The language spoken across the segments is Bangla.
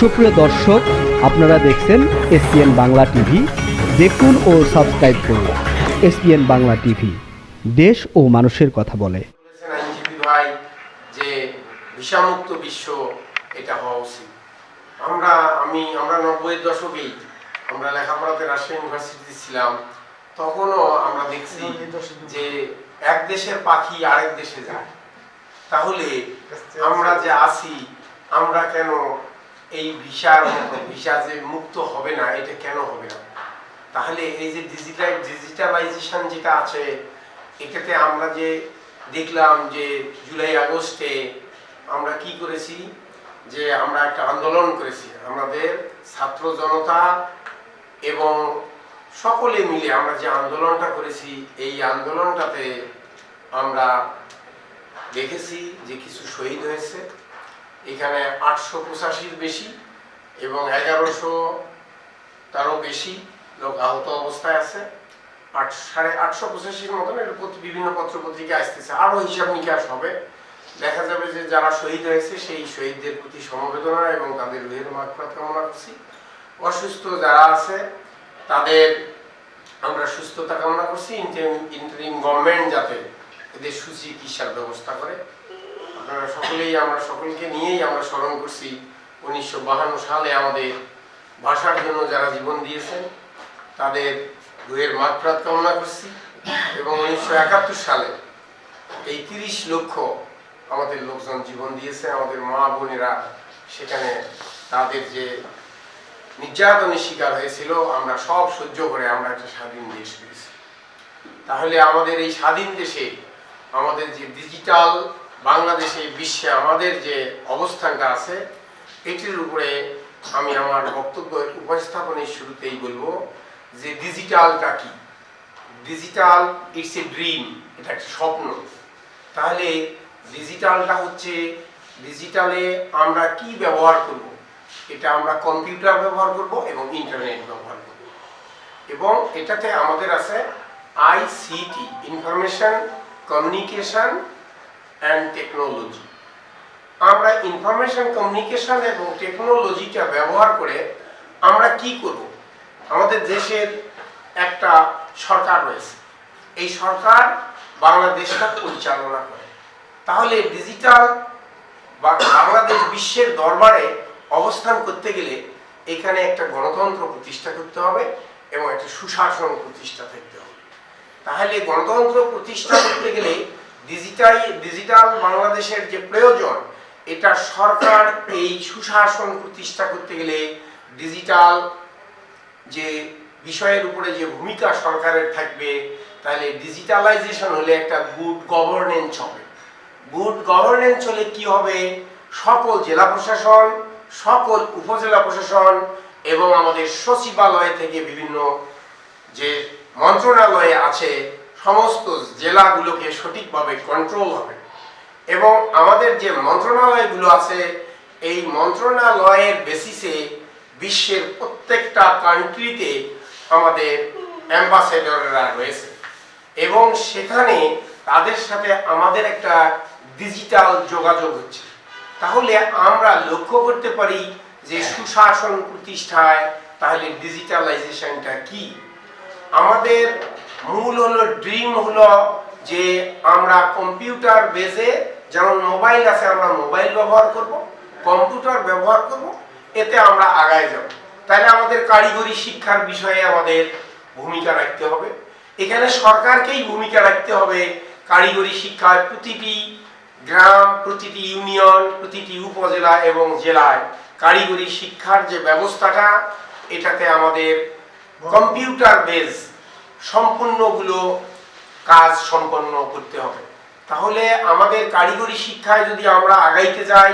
সুপ্রিয় দর্শক, আপনারা দেখছেন এসপিএন বাংলা টিভি। দেখুন ও সাবস্ক্রাইব করুন এসপিএন বাংলা টিভি। দেশ ও মানুষের কথা বলে। ভাই, যে ভিসামুক্ত বিশ্ব, এটা হওয়া উচিত। আমরা, আমি, আমরা নব্বইয়ের দশকেই আমরা লেখাপড়াতে রাজশাহী ইউনিভার্সিটিতে ছিলাম, তখনও আমরা দেখছি যে এক দেশের পাখি আরেক দেশে যায়। তাহলে আমরা যে আছি, আমরা কেন এই ভিসার ভিসা যে মুক্ত হবে না, এটা কেন হবে না? তাহলে এই যে ডিজিটাল ডিজিটালাইজেশন যেটা আছে, এটাতে আমরা যে দেখলাম যে জুলাই, আগস্টে আমরা কি করেছি? যে আমরা একটা আন্দোলন করেছি। আমাদের ছাত্র জনতা এবং সকলে মিলে আমরা যে আন্দোলনটা করেছি, এই আন্দোলনটাতে আমরা দেখেছি যে কিছু শহীদ হয়েছে। এখানে আটশো পঁচাশির বেশি এবং এগারোশো তারও বেশি লোক আহত অবস্থায় আছে। আট সাড়ে আটশো পঁচাশির মতন বিভিন্ন পত্র পত্রিকা আসতেছে। আরও হিসাব নিকাশ হবে। দেখা যাবে যে যারা শহীদ হয়েছে সেই শহীদদের প্রতি সমবেদনা এবং তাদের রুহের মাগফিরাত কামনা করছি। অসুস্থ যারা আছে, তাদের আমরা সুস্থতা কামনা করছি। ইন্টারিম গভর্নমেন্ট যাতে এদের সুচিকিৎসার ব্যবস্থা করে। আপনারা সকলেই আমরা সকলকে নিয়েই আমরা স্মরণ করছি উনিশশো সালে আমাদের ভাষার জন্য যারা জীবন দিয়েছেন, তাদের রুহের মাগফিরাত কামনা করছি এবং উনিশশো একাত্তর সালে এই তিরিশ লক্ষ আমাদের লোকজন জীবন দিয়েছে, আমাদের মা বোনেরা সেখানে তাদের যে নির্যাতনের শিকার হয়েছিল, আমরা সব সহ্য করে আমরা একটা স্বাধীন দেশ পেয়েছি। তাহলে আমাদের এই স্বাধীন দেশে আমাদের যে ডিজিটাল বাংলাদেশে, বিশ্বে আমাদের যে অবস্থানটা আছে, এটির উপরে আমি আমার বক্তব্য উপস্থাপনের শুরুতেই বলব যে ডিজিটালটা কি? ডিজিটাল ইটস এ ড্রিম এটা একটা স্বপ্ন। তাহলে ডিজিটালটা হচ্ছে, ডিজিটালে আমরা কি ব্যবহার করব? এটা আমরা কম্পিউটার ব্যবহার করব এবং ইন্টারনেট ব্যবহার করব। এবং এটাতে আমাদের আছে ICT information communication and technology আমরা ইনফরমেশন কমিউনিকেশন এবং টেকনোলজিটা ব্যবহার করে আমরা কি করব? আমাদের দেশের একটা সরকার রয়েছে। এই সরকার বাংলাদেশটা পরিচালনা করে। তাহলে ডিজিটাল বা বাংলাদেশ বিশ্বের দরবারে অবস্থান করতে গেলে এখানে একটা গণতন্ত্র প্রতিষ্ঠা করতে হবে এবং একটা সুশাসন প্রতিষ্ঠা থাকতে হবে। তাহলে গণতন্ত্র প্রতিষ্ঠা করতে গেলে ডিজিটাল ডিজিটাল বাংলাদেশের যে প্রয়োজন, এটা সরকার এই সুশাসন প্রতিষ্ঠা করতে গেলে ডিজিটাল যে বিষয়ের উপরে যে ভূমিকা সরকারের থাকবে, তাহলে ডিজিটালাইজেশন হলে একটা গুড গভর্নেন্স হবে। গুড গভর্নেন্স হলে কি হবে? সকল জেলা প্রশাসন, সকল উপজেলা প্রশাসন এবং আমাদের সচিবালয় থেকে বিভিন্ন যে মন্ত্রণালয়ে আছে সমস্ত জেলাগুলোকে সঠিকভাবে কন্ট্রোল হবে। এবং আমাদের যে মন্ত্রণালয়গুলো আছে, এই মন্ত্রণালয়ের বেসিসে বিশ্বের প্রত্যেকটা কান্ট্রিতে আমাদের অ্যাম্বাসেডররা রয়েছে। এবং সেখানে তাদের সাথে আমাদের একটা ডিজিটাল যোগাযোগ হচ্ছে। তাহলে আমরা লক্ষ্য করতে পারি যে সুশাসন প্রতিষ্ঠায় তাহলে ডিজিটালাইজেশনটা কি? আমাদের মূল হলো, ড্রিম হলো যে আমরা কম্পিউটার বেজে যেমন মোবাইল আছে, আমরা মোবাইল ব্যবহার করব, কম্পিউটার ব্যবহার করব, এতে আমরা আগায় যাব। তাহলে আমাদের কারিগরি শিক্ষার বিষয়ে আমাদের ভূমিকা রাখতে হবে। এখানে সরকারকেই ভূমিকা রাখতে হবে। কারিগরি শিক্ষায় প্রতিটি গ্রাম, প্রতিটি ইউনিয়ন, প্রতিটি উপজেলা এবং জেলায় কারিগরি শিক্ষার যে ব্যবস্থাটা, এটাতে আমাদের কম্পিউটার বেস সম্পূর্ণগুলো কাজ সম্পন্ন করতে হবে। তাহলে আমাদের কারিগরি শিক্ষায় যদি আমরা আগাইতে যাই,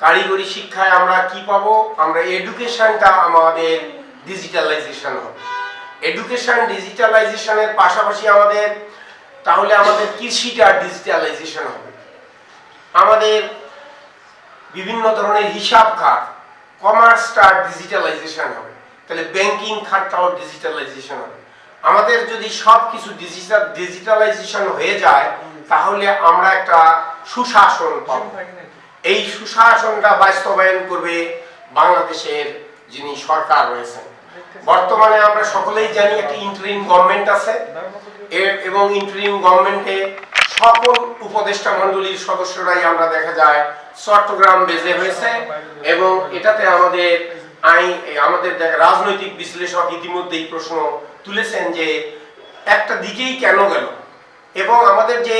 কারিগরি শিক্ষায় আমরা কি পাব? আমরা এডুকেশনটা আমাদের ডিজিটালাইজেশন হবে। এডুকেশন ডিজিটালাইজেশনের পাশাপাশি আমাদের, তাহলে আমাদের কৃষিটা ডিজিটালাইজেশন হবে। আমাদের বিভিন্ন ধরনের হিসাব খাত কমার্সটা ডিজিটালাইজেশন হবে। তাহলে ব্যাংকিং খাতটাও ডিজিটালাইজেশন হবে। আমাদের যদি সব কিছু ডিজিটাল, ডিজিটালাইজেশন হয়ে যায়, তাহলে আমরা একটা সুশাসন পাবো। এই সুশাসনটা বাস্তবায়ন করবে বাংলাদেশের যিনি সরকার রয়েছেন। বর্তমানে আমরা সকলেই জানি একটি ইন্টারিম গভর্নমেন্ট আছে। এবং ইন্টারিম গভর্নমেন্টে সকল উপদেষ্টা মণ্ডলীর সদস্যরাই আমরা দেখা যায় চট্টগ্রাম বেজে হয়েছে এবং এটাতে আমাদের আই আমাদের রাজনৈতিক বিশ্লেষক ইতিমধ্যেই প্রশ্ন তুলেছেন যে একটা দিকেই কেন গেল? এবং আমাদের যে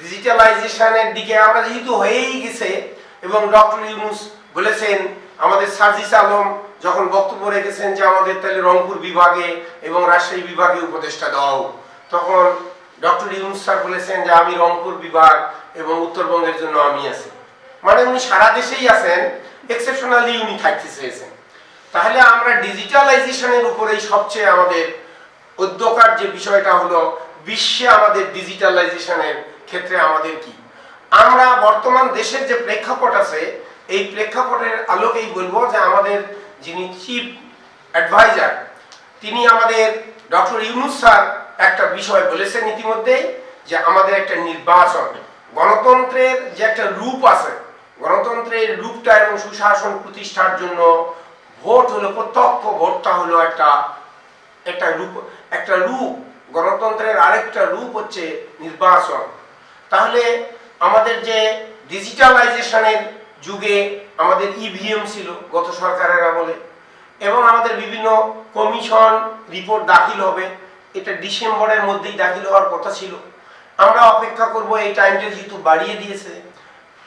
ডিজিটালাইজেশনের দিকে আমরা যেহেতু হয়েই গেছে, এবং ডক্টর ইউনুস বলেছেন, আমাদের সাজিস আলম যখন বক্তব্য রেখেছেন যে আমাদের তাহলে রংপুর বিভাগে এবং রাজশাহী বিভাগে উপদেষ্টা দাও তখন ডক্টর ইউনুস স্যার বলেছেন যে আমি রংপুর বিভাগ এবং উত্তরবঙ্গের জন্য আমি আছি। মানে উনি সারা দেশেই আছেন এক্সেপশনালি উনি থাকতে চেয়েছেন। তাহলে আমরা ডিজিটালাইজেশনের উপরেই সবচেয়ে আমাদের উদ্যোকার যে বিষয়টা হলো, বিশ্বে আমাদের ডিজিটালাইজেশনের ক্ষেত্রে আমাদের কি? আমরা বর্তমান দেশের যে প্রেক্ষাপট আছে, এই প্রেক্ষাপটের আলোকেই বলব যে আমাদের যিনি চিফ অ্যাডভাইজার তিনি আমাদের ডক্টর ইউনুস স্যার একটা বিষয় বলেছেন ইতিমধ্যেই, যে আমাদের একটা নির্বাচন, গণতন্ত্রের যে একটা রূপ আছে, গণতন্ত্রের রূপটা এবং সুশাসন প্রতিষ্ঠার জন্য ভোট হলো, প্রত্যক্ষ ভোটটা হলো একটা একটা রূপ একটা রূপ, গণতন্ত্রের আরেকটা রূপ হচ্ছে নির্বাচন। তাহলে আমাদের যে ডিজিটালাইজেশনের যুগে আমাদের ইভিএম ছিল, গত সরকারের আমলে এবং আমাদের বিভিন্ন কমিশন রিপোর্ট দাখিল হবে, এটা ডিসেম্বরের মধ্যেই দাখিল হওয়ার কথা ছিল। আমরা অপেক্ষা করব, এই টাইমটা যেহেতু বাড়িয়ে দিয়েছে,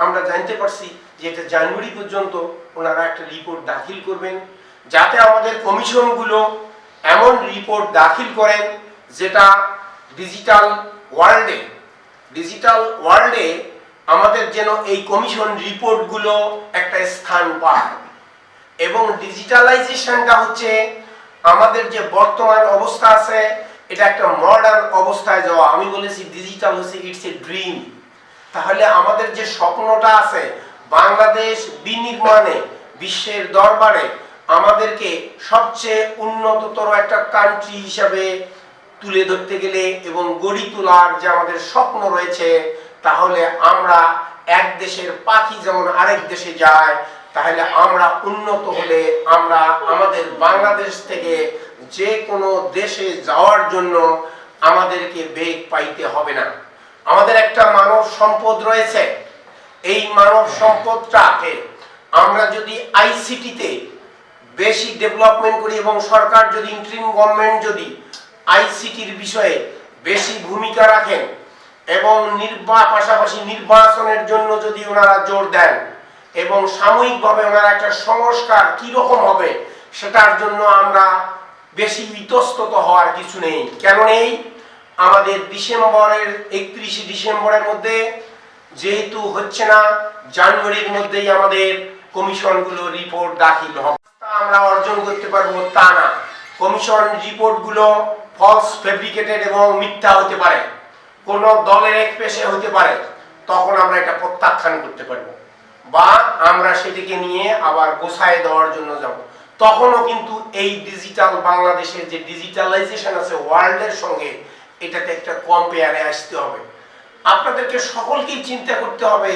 আমরা জানতে পারছি যে এটা জানুয়ারি পর্যন্ত ওনারা একটা রিপোর্ট দাখিল করবেন, যাতে আমাদের কমিশনগুলো এমন রিপোর্ট দাখিল করেন যেটা ডিজিটাল ওয়ার্ল্ডে ডিজিটাল ওয়ার্ল্ডে আমাদের যেন এই কমিশন রিপোর্টগুলো একটা স্থান পায়। এবং ডিজিটালাইজেশনটা হচ্ছে আমাদের যে বর্তমান অবস্থা আছে, এটা একটা মডার্ন অবস্থায় যাওয়া। আমি বলেছি ডিজিটাল হচ্ছে ইটস এ ড্রিম তাহলে আমাদের যে স্বপ্নটা আছে, বাংলাদেশ বিনির্মাণে, বিশ্বের দরবারে আমাদেরকে সবচেয়ে উন্নততর একটা কান্ট্রি হিসাবে তুলে ধরতে গেলে এবং গড়ি তোলার যে আমাদের স্বপ্ন রয়েছে, তাহলে আমরা এক দেশের পাখি যেমন আরেক দেশে যায়, তাহলে আমরা উন্নত হলে আমরা আমাদের বাংলাদেশ থেকে যে কোনো দেশে যাওয়ার জন্য আমাদেরকে বেগ পাইতে হবে না। আমাদের একটা মানব সম্পদ রয়েছে। এই মানব সম্পদটাকে আমরা যদি আইসিটিতে বেশি ডেভেলপমেন্ট করি এবং সরকার যদি ইন্টারিম গভর্নমেন্ট যদি আইসিটির বিষয়ে বেশি ভূমিকা রাখেন এবং নির্বা, পাশাপাশি নির্বাচনের জন্য যদি ওনারা জোর দেন এবং সাময়িকভাবে ওনারা একটা সংস্কার কীরকম হবে সেটার জন্য আমরা বেশি ইতস্তত হওয়ার কিছু নেই। কেন নেই? আমাদের ডিসেম্বরের একত্রিশে ডিসেম্বরের মধ্যে যেহেতু হচ্ছে না, জানুয়ারির মধ্যেই আমাদের কমিশনগুলো রিপোর্ট দাখিল হবে। আমরা অর্জন করতে পারব তা না। কমিশন রিপোর্টগুলো ফলস ফেব্রিকেটেড এবং মিথ্যা হতে পারে। কোন দলের এক পেশে হতে পারে, তখন আমরা এটা প্রত্যাখ্যান করতে পারব। বা আমরা সেটিকে নিয়ে আবার গোছায় দেওয়ার জন্য যাব। তখনও কিন্তু এই ডিজিটাল বাংলাদেশের যে ডিজিটালাইজেশন আছে ওয়ার্ল্ডের সঙ্গে, এটাতে একটা কম্পেয়ারে আসতে হবে। আপনাদেরকে সকলকেই চিন্তা করতে হবে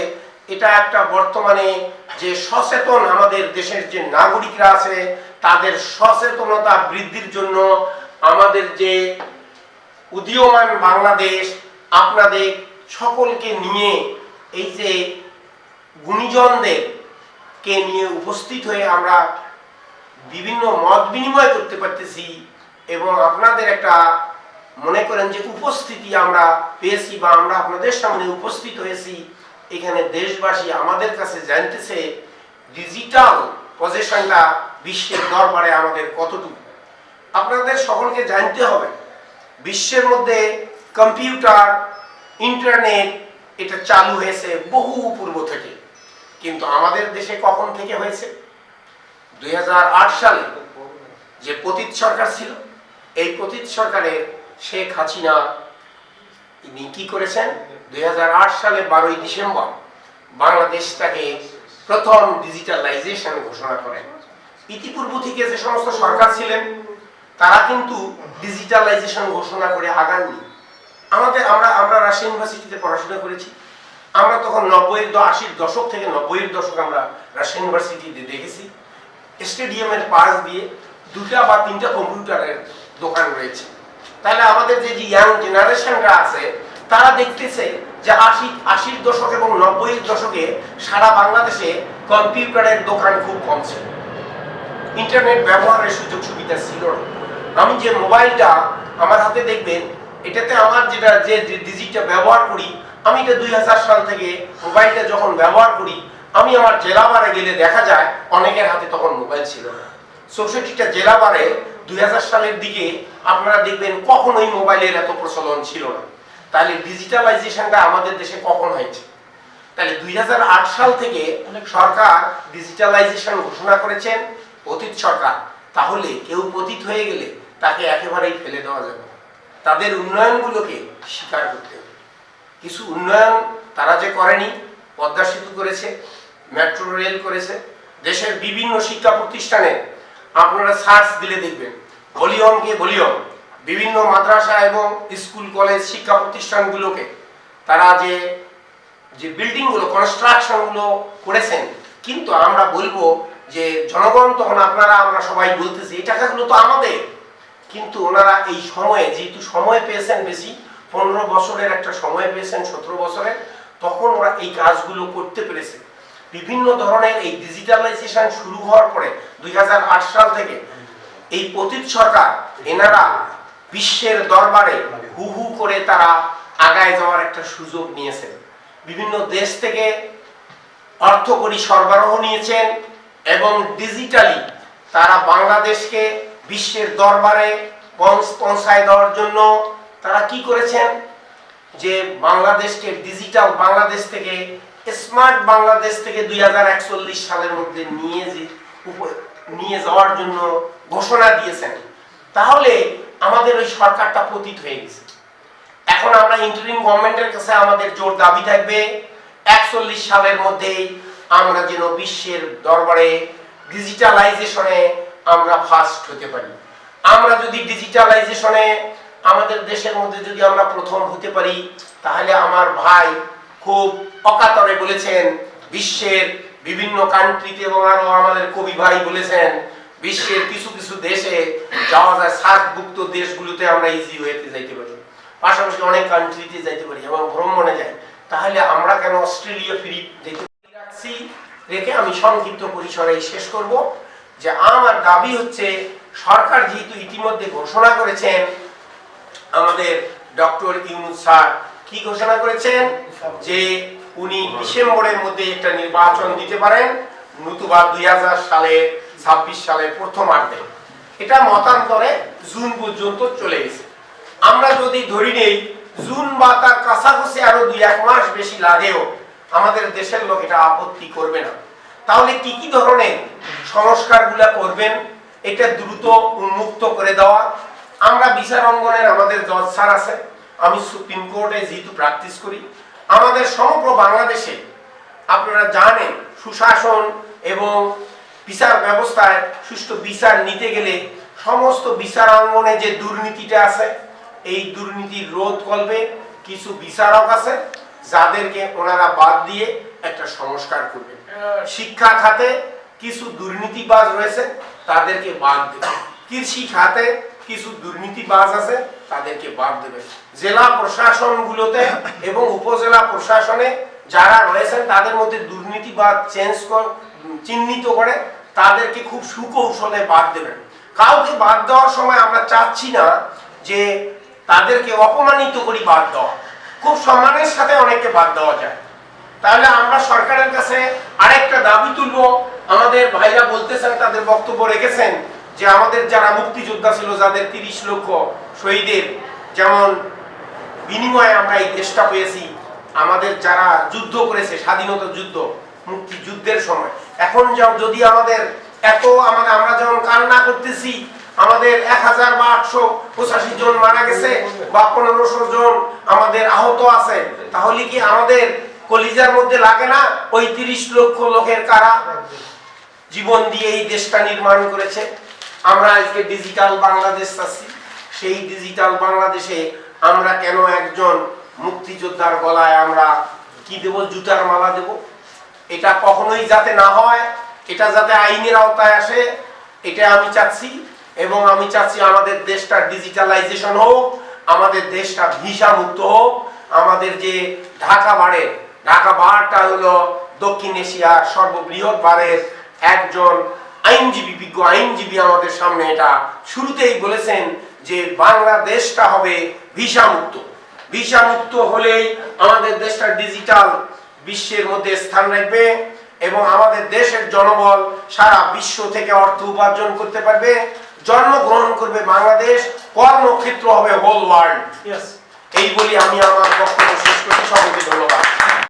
এটা একটা বর্তমানে যে সচেতন আমাদের দেশের যে নাগরিকরা আছে, তাদের সচেতনতা বৃদ্ধির জন্য আমাদের যে উদীয়মান বাংলাদেশ, আপনাদের সকলকে নিয়ে এই যে গুণীজনদের কে নিয়ে উপস্থিত হয়ে আমরা বিভিন্ন মত বিনিময় করতে পারতেছি এবং আপনাদের একটা মনে করেন যে উপস্থিতি আমরা পেয়েছি বা আমরা আপনাদের সামনে উপস্থিত হয়েছি। এখানে দেশবাসী আমাদের কাছে জানতেছে ডিজিটাল পজিশনটা বিশ্বের দরবারে আমাদের কতটুকু? আপনাদের সকলকে জানতে হবে, বিশ্বের মধ্যে কম্পিউটার ইন্টারনেট এটা চালু হয়েছে বহু পূর্ব থেকে। কিন্তু আমাদের দেশে কখন থেকে হয়েছে? দু হাজার আট সালে যে পতিত সরকার ছিল, এই পতিত সরকারের শেখ হাসিনা ইনি কি করেছেন? দুই হাজার আট সালে বারোই ডিসেম্বর বাংলাদেশটাকে প্রথম ডিজিটালাইজেশন ঘোষণা করেন ইতিপূর্ব থেকে যে সমস্ত সরকার ছিলেন, তারা কিন্তু ডিজিটালাইজেশন ঘোষণা করে আগাননি। আমাদের আমরা আমরা রাজশাহী ইউনিভার্সিটিতে পড়াশোনা করেছি। আমরা তখন নব্বইয়ের আশির দশক থেকে নব্বইয়ের দশক আমরা রাজশাহী ইউনিভার্সিটিতে দেখেছি। স্টেডিয়ামের পাশ দিয়ে দুটা বা তিনটা কম্পিউটারের দোকান রয়েছে। তাহলে আমাদের যে ইয়াং জেনারেশনরা আছে তারা দেখতেছে যে আশি, আশির দশক এবং নব্বইয়ের দশকে সারা বাংলাদেশে কম্পিউটারের দোকান খুব কম ছিল। ইন্টারনেট ব্যবহারের সুযোগ সুবিধা ছিল না। আমি যে মোবাইলটা আমার হাতে দেখবেন, এটাতে আমার যেটা, যে ডিজিটটা ব্যবহার করি, আমি এটা দুই হাজার সাল থেকে মোবাইলটা যখন ব্যবহার করি, আমি আমার জেলাবারে গেলে দেখা যায় অনেকের হাতে তখন মোবাইল ছিল না। চৌষট্টিটা জেলাবারে দুই হাজার সালের দিকে আপনারা দেখবেন কখনোই মোবাইলের এত প্রচলন ছিল না। তাহলে ডিজিটালাইজেশনটা আমাদের দেশে কখন হয়েছে? তাহলে দুই হাজার আট সাল থেকে সরকার ডিজিটালাইজেশন ঘোষণা করেছেন অতীত সরকার। তাহলে কেউ পতীত হয়ে গেলে তাকে একেবারেই ফেলে দেওয়া যাবে তাদের উন্নয়নগুলোকে স্বীকার করতে হবে। কিছু উন্নয়ন তারা যে করেনি পদ্মা সেতু করেছে মেট্রো রেল করেছে দেশের বিভিন্ন শিক্ষা প্রতিষ্ঠানে আপনারা সার্চ দিলে দেখবেন ভলিউমকে ভলিউম বিভিন্ন মাদ্রাসা এবং স্কুল, কলেজ, শিক্ষা প্রতিষ্ঠানগুলোকে তারা যে যে বিল্ডিংগুলো, কনস্ট্রাকশনগুলো করেছেন, কিন্তু আমরা বলব যে জনগণ তখন আপনারা, আমরা সবাই বলতেছি, এই টাকাগুলো তো আমাদের। কিন্তু ওনারা এই সময়ে, যেহেতু সময় পেয়েছেন বেশি, পনেরো বছরের একটা সময় পেয়েছেন, সতেরো বছরের, তখন ওরা এই কাজগুলো করতে পেরেছে। বিভিন্ন ধরনের এই ডিজিটালাইজেশন শুরু হওয়ার পরে, দুই হাজার আট সাল থেকে এই পতিত সরকার, এনারা বিশ্বের দরবারে হু হু করে তারা আগায় যাওয়ার একটা সুযোগ নিয়েছেন। বিভিন্ন দেশ থেকে অর্থকরী সরবরাহ নিয়েছেন এবং ডিজিটালি তারা বাংলাদেশকে বিশ্বের দরবারে পৌঁছ- পৌঁছায় দেওয়ার জন্য তারা কি করেছেন? যে বাংলাদেশকে ডিজিটাল বাংলাদেশ থেকে স্মার্ট বাংলাদেশ থেকে দুই হাজার একচল্লিশ সালের মধ্যে নিয়ে নিয়ে যাওয়ার জন্য ঘোষণা দিয়েছেন। তাহলে আমাদের ওই সরকারটা পতিত হয়ে গেছে। এখন আমরা ইন্টারিম গভর্নমেন্টের কাছে আমাদের জোর দাবি থাকবে, একচল্লিশ সালের মধ্যেই আমরা যেন বিশ্বের দরবারে ডিজিটালাইজেশনে আমরা ফার্স্ট হতে পারি। আমরা যদি ডিজিটালাইজেশনে আমাদের দেশের মধ্যে যদি আমরা প্রথম হতে পারি, তাহলে আমার ভাই খুব অকাতরে বলেছেন, বিশ্বের বিভিন্ন কান্ট্রিতে এবং আমাদের কবি ভাই বলেছেন বিশ্বের কিছু কিছু দেশে যাওয়া যায় সার্কভুক্ত দেশগুলোতে আমরা ইজি ওয়েতে যাইতে পারি। পাশাপাশি অনেক কান্ট্রিতে যাইতে পারি এবং ভ্রমণে যাই। তাহলে আমরা কেন অস্ট্রেলিয়া ফিরি? যেতে রাখছি, রেখে আমি সংক্ষিপ্ত পরিসরে শেষ করব যে আমার দাবি হচ্ছে, সরকার যেহেতু ইতিমধ্যে ঘোষণা করেছেন, আমাদের ডক্টর ইউনুস স্যার কি ঘোষণা করেছেন? যে উনি ডিসেম্বরের মধ্যে একটা নির্বাচন দিতে পারেন, নতুবা দুই হাজার সালে ছাব্বিশ সালের প্রথমার্ধে। এটা মতান্তরে জুন পর্যন্ত চলে গেছে। আমরা যদি ধরি নেই, জুন বা তার কাছাকাছি আরও দুই এক মাস বেশি লাগেও আমাদের দেশের লোক এটা আপত্তি করবে না। তাহলে কি কি ধরনের সংস্কারগুলা করবেন, এটা দ্রুত উন্মুক্ত করে দেওয়া? আমরা বিচার অঙ্গনের আমাদের জজ স্যার আছে, আমি সুপ্রিম কোর্টে যেহেতু প্র্যাকটিস করি, আমাদের সমগ্র বাংলাদেশে আপনারা জানেন সুশাসন এবং বিচার ব্যবস্থায় সুষ্ঠু বিচার নিতে গেলে সমস্ত বিচারাঙ্গনে যে দুর্নীতিটা আছে এই দুর্নীতির রোধ করবে কিছু বিচারক আছে যাদেরকে ওনারা বাদ দিয়ে একটা সংস্কার করবে। শিক্ষা খাতে কিছু দুর্নীতিবাজ রয়েছে তাদেরকে বাদ দেবে। কৃষি খাতে কিছু দুর্নীতিবাজ আছে তাদেরকে বাদ দেবে। জেলা প্রশাসনগুলোতে এবং উপজেলা প্রশাসনে যারা রয়েছেন তাদের মধ্যে দুর্নীতিবাদ চেঞ্জ চিহ্নিত করে তাদেরকে খুব সুকৌশলে বাদ দেবেন। কাউকে বাদ দেওয়ার সময় আমরা চাচ্ছি না যে তাদেরকে অপমানিত করি বাদ দেওয়া। খুব সম্মানের সাথে অনেককে বাদ দেওয়া যায়। তাহলে আমরা সরকারের কাছে আরেকটা দাবি তুলবো। আমাদের ভাইরা বলতেছেন, তাদের বক্তব্য রেখেছেন যে আমাদের যারা মুক্তিযোদ্ধা ছিল, যাদের তিরিশ লক্ষ শহীদের যেমন বিনিময়ে আমরা এই দেশটা পেয়েছি, আমাদের যারা যুদ্ধ করেছে, স্বাধীনতা যুদ্ধ মুক্তিযুদ্ধের সময়। এখন যদি আমাদের এত আমাদের আমরা যেমন কান্না করতেছি, আমাদের এক হাজার বা আটশো পঁচাশি জন মারা গেছে বা পনেরোশো জন আমাদের আহত আছে, তাহলে কি আমাদের কলিজার মধ্যে লাগে না ওই তিরিশ লক্ষ লোকের কারা জীবন দিয়ে এই দেশটা নির্মাণ করেছে? আমরা আজকে ডিজিটাল বাংলাদেশ আছি সেই ডিজিটাল বাংলাদেশে আমরা কেন একজন মুক্তিযোদ্ধার গলায় আমরা কি দেব? জুতার মালা দেব? এটা কখনোই যাতে না হয়, এটা যাতে আইনের আওতায় আসে, এটা আমি চাচ্ছি। এবং আমি চাচ্ছি আমাদের দেশটা ডিজিটালাইজেশন হোক, আমাদের দেশটা ভিসা মুক্ত হোক, আমাদের যে ঢাকা বারে, ঢাকা বারটা হলো দক্ষিণ এশিয়ার সর্ববৃহৎ বারের একজন আইনজীবী, বিজ্ঞ আইনজীবী আমাদের সামনে এটা শুরুতেই বলেছেন যে বাংলাদেশটা হবে ভিসা মুক্ত ভিসা মুক্ত হলেই আমাদের দেশটা ডিজিটাল বিশ্বের মধ্যে স্থান রাখবে এবং আমাদের দেশের জনবল সারা বিশ্ব থেকে অর্থ উপার্জন করতে পারবে জন্মগ্রহণ করবে বাংলাদেশ কর্মক্ষেত্র হবে হোল ওয়ার্ল্ড এই বলি আমি আমার বক্তব্য শেষ করছি। সকলকে ধন্যবাদ।